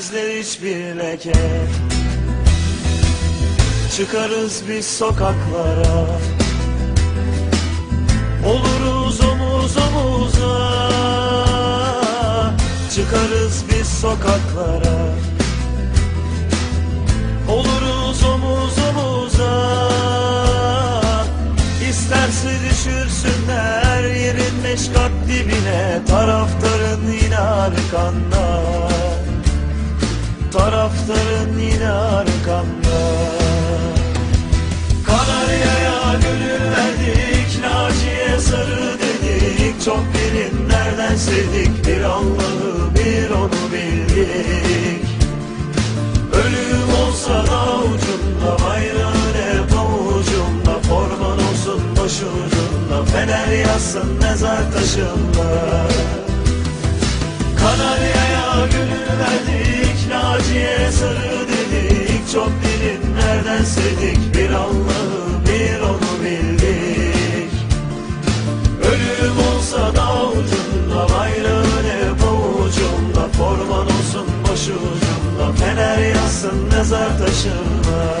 Süremezler hiçbir leke. Çıkarız biz sokaklara. Oluruz omuz omuza. Çıkarız biz sokaklara. Oluruz omuz omuza. İsterse düşürsünler yerin beş kat dibine. Taraftarın yine arkanda Taraftarın yine arkanda Kanarya'ya gönül verdik Naciye sarı dedik. Çok derinlerden sevdik Bir Allah'ı bir onu bildik. Ölüm olsa da ucunda Bayrağın hep avucunda. Forman olsun başucunda Fener yazsın mezar taşında Fener yazsın mezar taşında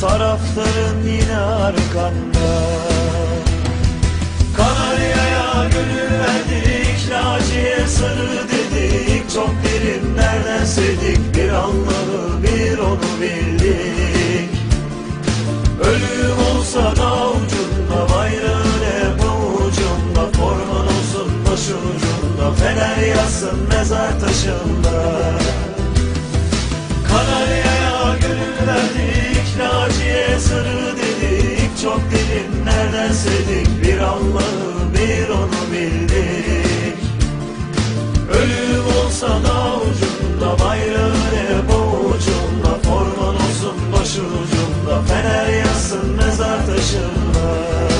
Taraftarın yine arkanda. Kanarya'ya gönül verdik Naciye sarı dedik. Çok derinlerden sevdik Bir Allah'ı bir onu bildik. Ölüm olsa da ucunda Bayrağın hep avucunda. Forman olsun başucunda Fener yazsın mezar taşında Fener yazsın mezar taşında